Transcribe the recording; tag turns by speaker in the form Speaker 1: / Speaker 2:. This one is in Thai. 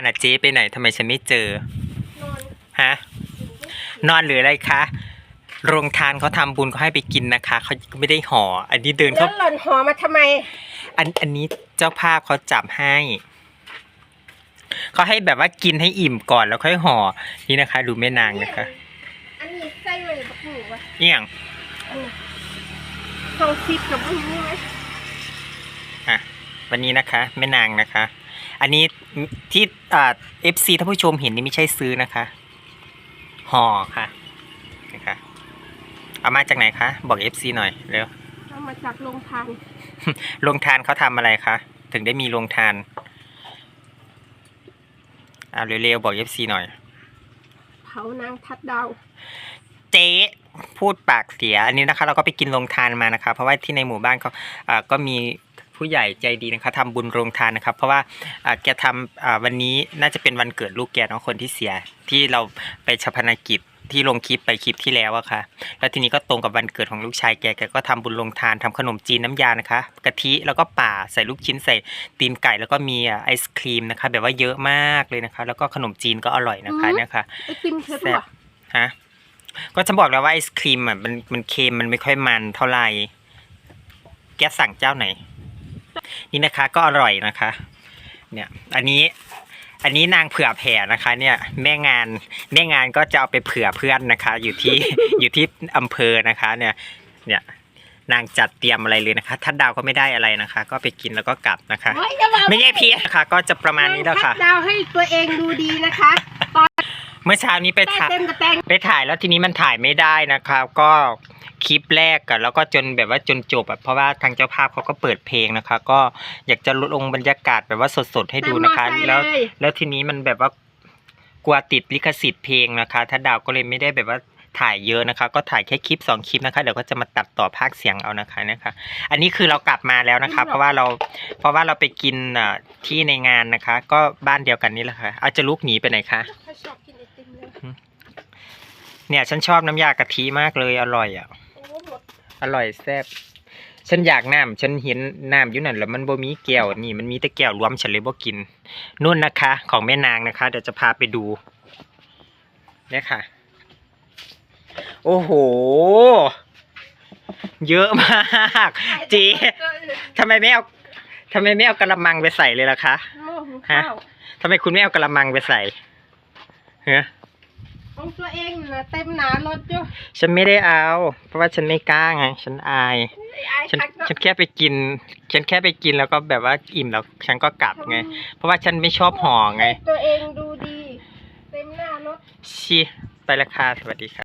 Speaker 1: านอะเจ๊ไปไหนทำไมฉันไม่เจอ
Speaker 2: นอน
Speaker 1: ฮะ นอนหรืออะไรคะ โรงทานเขาทำบุญเขาให้ไปกินนะคะ เขาไม่ได้ห่อ อันนี้เดิน
Speaker 2: แล้
Speaker 1: เขา
Speaker 2: วหล่อนหอมาทำไม
Speaker 1: อันอันนี้เจ้าภาพเขาจับให้ เขาให้แบบว่ากินให้อิ่มก่อนแล้วค่อยห่อ นี่นะคะ ดูแม่นางนะคะ
Speaker 2: อันนี้ไส้เลยบักหมูวะ
Speaker 1: เอี่ยง
Speaker 2: อันนี้สองซิปกับอันนี้ไหม
Speaker 1: อะวันนี้นะคะแม่นางนะคะ อันนี้ที่อ่าเอฟซีท่านผู้ชมเห็นนี่ไม่ใช่ซื้อนะคะห่อค่ะนะคะเอามาจากไหนคะ บอกเอฟซีหน่อยเร็ว
Speaker 2: เอามาจากโรงทาน
Speaker 1: โรงทานเขาทำอะไรคะถึงได้มีโรงทานเอาเร็วๆบอกเอฟซีหน่อย
Speaker 2: เผานางทัดดาว
Speaker 1: เจ๊พูดปากเสียอันนี้นะคะ เราก็ไปกินโรงทานมานะคะ เพราะว่าที่ในหมู่บ้านเขาอ่าก็มี ผู้ใหญ่ใจดีนะคะทำบุญโรงทานนะครับ เพราะว่าอ่าแกทำอ่าวันนี้น่าจะเป็นวันเกิดลูกแกเนาะคนที่เสียที่เราไปชาพนกิจที่ลงคลิปไปคลิปที่แล้วอะค่ะ แล้วทีนี้ก็ตรงกับวันเกิดของลูกชายแกแกก็ทำบุญโรงทานทำขนมจีนน้ำยานะคะ กะทิแล้วก็ป่าใส่ลูกชิ้นใส่ตีนไก่แล้วก็มีอ่าไอศครีมนะคะ แบบว่าเยอะมากเลยนะคะ แล้วก็ขนมจีนก็อร่อยนะคะเนี่ยค่ะ
Speaker 2: ไอติมเธอตัว
Speaker 1: ฮะ ก็จะบอกแล้วว่าไอศครีมอะมันมันเค็มมันไม่ค่อยมันเท่าไหร่ แกสั่งเจ้าไหน นี่นะคะก็อร่อยนะคะ เนี่ยอันนี้อันนี้นางเผื่อแผ่นะคะ เนี่ยแม่งานแม่งานก็จะเอาไปเผื่อเพื่อนนะคะ อยู่ที่อยู่ที่อำเภอนะคะ เนี่ยเนี่ยนางจัดเตรียมอะไรเลยนะคะทัดดาวก็ไม่ได้อะไรนะคะ ก็ไปกินแล้วก็กลับนะคะ
Speaker 2: โอ้ยอย่าว่า
Speaker 1: ไม่ใช่พี่นะคะ ก็จะประมาณนี้แล้วค่ะ
Speaker 2: งทัดดาวให้ตัวเองดูดีนะคะตอน
Speaker 1: เมื่อเช้านี้ไป
Speaker 2: ได้
Speaker 1: ถ่าย
Speaker 2: เต็มกระแตง
Speaker 1: ไปถ่ายแล้วทีนี้มันถ่ายไม่ได้นะครับก็ คลิปแรกกันแล้วก็จนแบบว่าจนจบอะเพราะว่าทางเจ้าภาพเขาก็เปิดเพลงนะคะ ก็อยากจะลงบรรยากาศแบบว่าสดๆให้ดูนะคะ
Speaker 2: เต็มมอไซค์
Speaker 1: แล้ว
Speaker 2: เลย
Speaker 1: แล้วทีนี้มันแบบว่ากลัวติดลิขสิทธิ์เพลงนะคะถ้าดาวก็เลยไม่ได้แบบว่าถ่ายเยอะนะคะ ก็ถ่ายแค่คลิปสองคลิปนะคะเดี๋ยวก็จะมาตัดต่อภาคเสียงเอานะคะนะคะ อันนี้คือเรากลับมาแล้วนะคะ เพราะว่าเราเพราะว่าเราไปกินอะที่ในงานนะคะ ก็บ้านเดียวกันนี่แหละค่ะเอาจะลุกหนีไปไหนคะ
Speaker 2: เขาชอบกินไอติมเลย
Speaker 1: เนี่ยฉันชอบน้ำยากะทิมากเลยอร่อยอะ
Speaker 2: โอ
Speaker 1: ร่อยแซ่บฉันอยากน้ำฉันเห็นน้ำอยู่นั่นแล้วมันบ่มีแก้วนี่มันมีแต่แก้วรวมฉันเลยบ่กินนู่นนะคะ ของแม่นางนะคะ เดี๋ยวจะพาไปดูเนี่ยค่ะ โอ้โห เยอะมากจีทำไมไม่เอาทำไมไม่เอากระมังไปใส่เลยล่ะคะ
Speaker 2: หม้อหุงข้าว
Speaker 1: ทำไมคุณไม่เอากระมังไปใส่เฮ้
Speaker 2: ของตัวเองนะเต็มหนารถอยู่
Speaker 1: ฉันไม่ได้เอา เพราะว่าฉันไม่กล้าไง ฉันอาย
Speaker 2: ไอ้
Speaker 1: ฉัน
Speaker 2: คักเนาะ
Speaker 1: ฉันแค่ไปกิน ฉันแค่ไปกินแล้วก็แบบว่าอิ่มแล้วฉันก็กลับไง เพราะว่าฉันไม่ชอบห่อไง
Speaker 2: ตัวเองดูดี เต็มหน้ารถ
Speaker 1: ชิไปละค่ะสวัสดีค่ะ